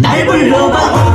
날 불러봐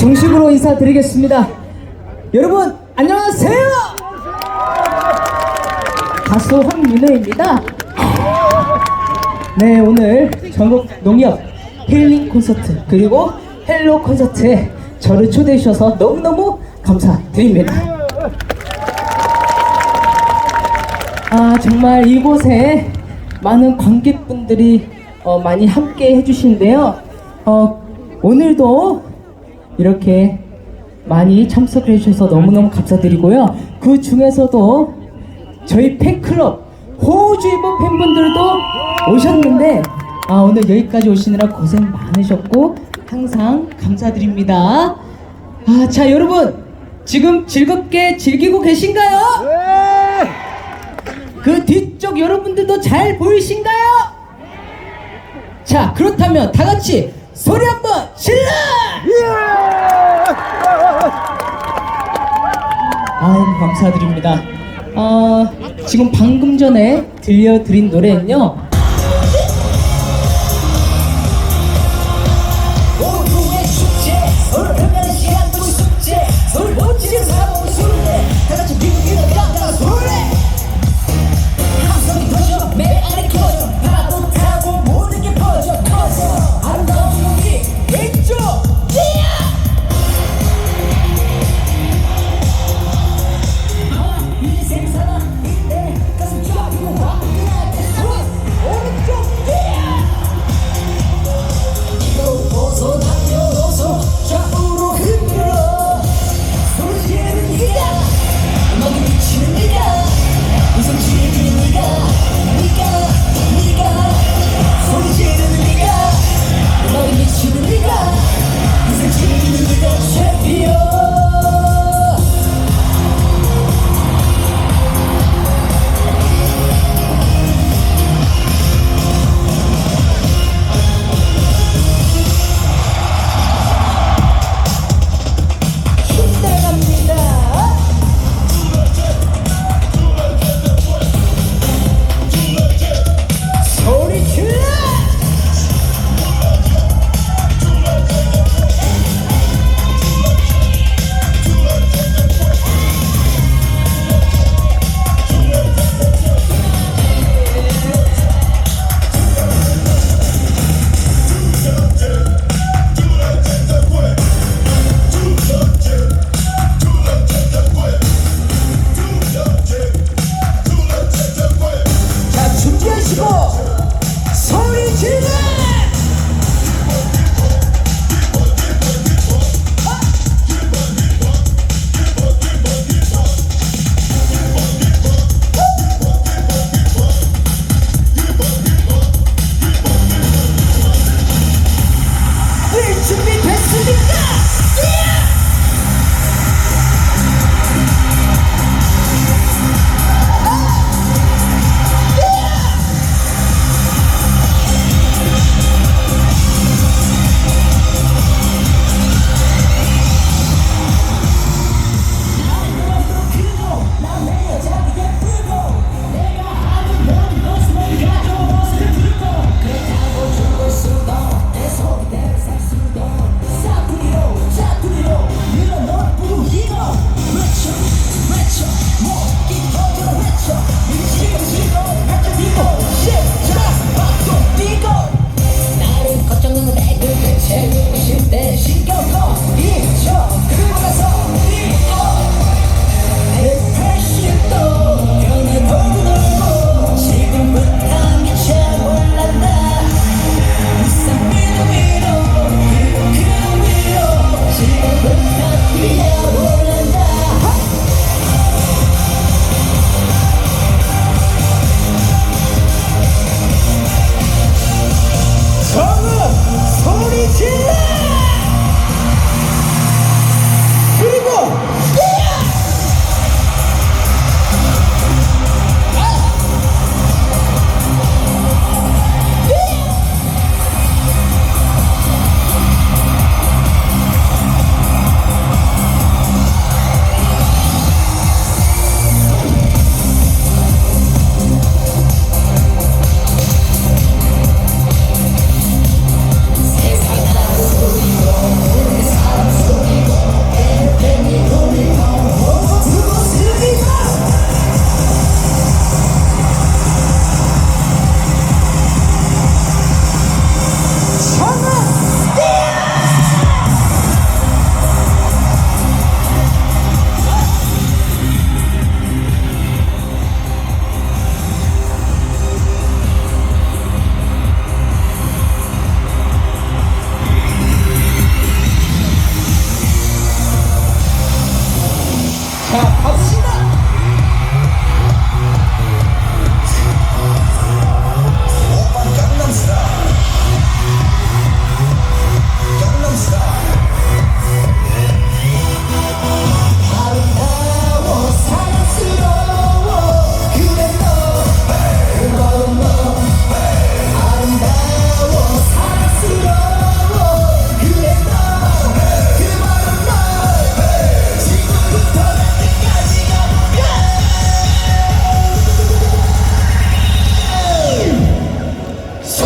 정식으로 인사드리겠습니다. 여러분, 안녕하세요! 가수 황민호입니다. 네, 오늘 전국 농협 힐링 콘서트, 그리고 헬로 콘서트에 저를 초대해 주셔서 너무너무 감사드립니다. 아, 정말 이곳에 많은 관객분들이 어, 많이 함께 해주시는데요. 어, 오늘도 이렇게 많이 참석해 주셔서 너무너무 감사드리고요. 그 중에서도 저희 팬클럽 호주이브 팬분들도 오셨는데 아 오늘 여기까지 오시느라 고생 많으셨고 항상 감사드립니다. 아 자 여러분 지금 즐겁게 즐기고 계신가요? 그 뒤쪽 여러분들도 잘 보이신가요? 자 그렇다면 다 같이 소리 한번 질러! 아유 감사드립니다. 어, 지금 방금 전에 들려드린 노래는요.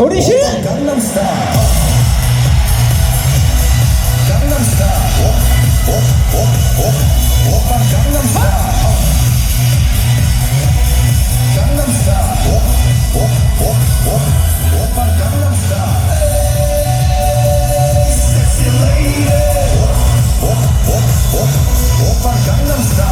ガンムスターガンムスターおおおおおおおおおおおおおおおスター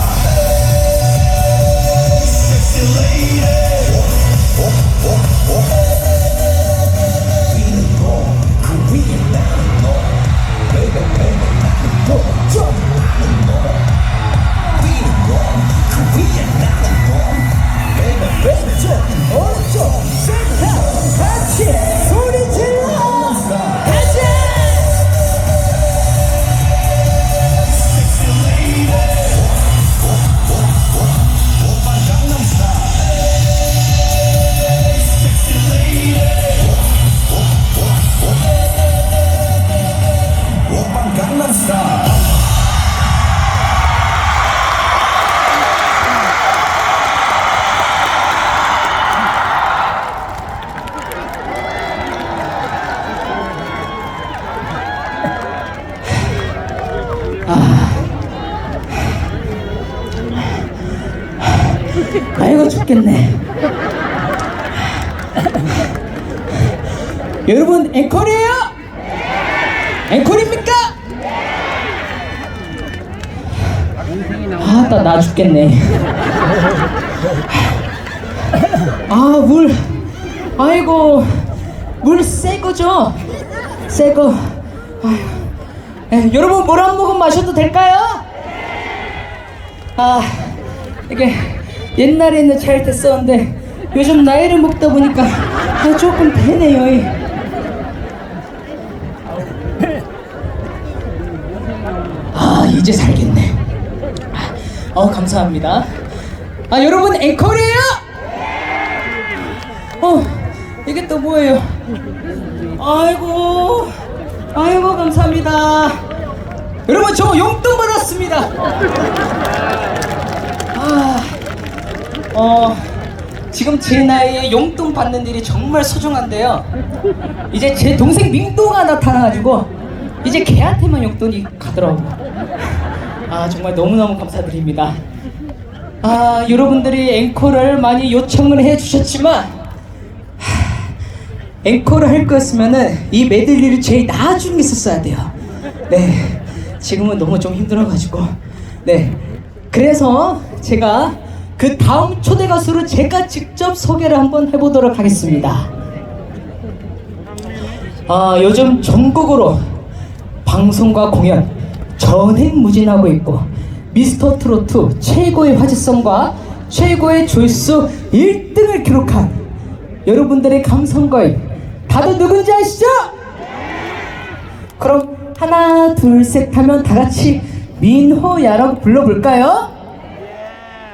죽겠네 여러분 앵콜이에요? 앵콜입니까? 아따 나 죽겠네 아 물 아이고 물새 거죠? 새 거. 에, 여러분 물 한 모금 마셔도 될까요? 아 이게 옛날에는 잘 됐었는데 요즘 나이를 먹다 보니까 아, 조금 되네요. 이. 아 이제 살겠네. 어 감사합니다. 아 여러분 앵콜이에요? 어 이게 또 뭐예요? 아이고 아이고 감사합니다. 여러분 저 용돈 받았습니다. 아, 어 지금 제 나이에 용돈 받는 일이 정말 소중한데요. 이제 제 동생 민도가 나타나가지고 이제 걔한테만 용돈이 가더라고. 아 정말 너무너무 감사드립니다. 아 여러분들이 앵콜을 많이 요청을 해주셨지만 하, 앵콜을 할 거였으면은 이 메들리를 제일 나중에 썼어야 돼요. 네 지금은 너무 좀 힘들어가지고 네 그래서 제가 그 다음 초대 가수를 제가 직접 소개를 한번 해보도록 하겠습니다. 아 요즘 전국으로 방송과 공연 전행무진하고 있고 미스터 트로트 최고의 화제성과 최고의 조회수 1등을 기록한 여러분들의 감성거인 다들 누군지 아시죠? 그럼 하나 둘 셋 하면 다 같이 민호야라고 불러볼까요?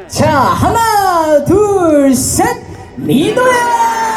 자 하나 둘 셋. 민호야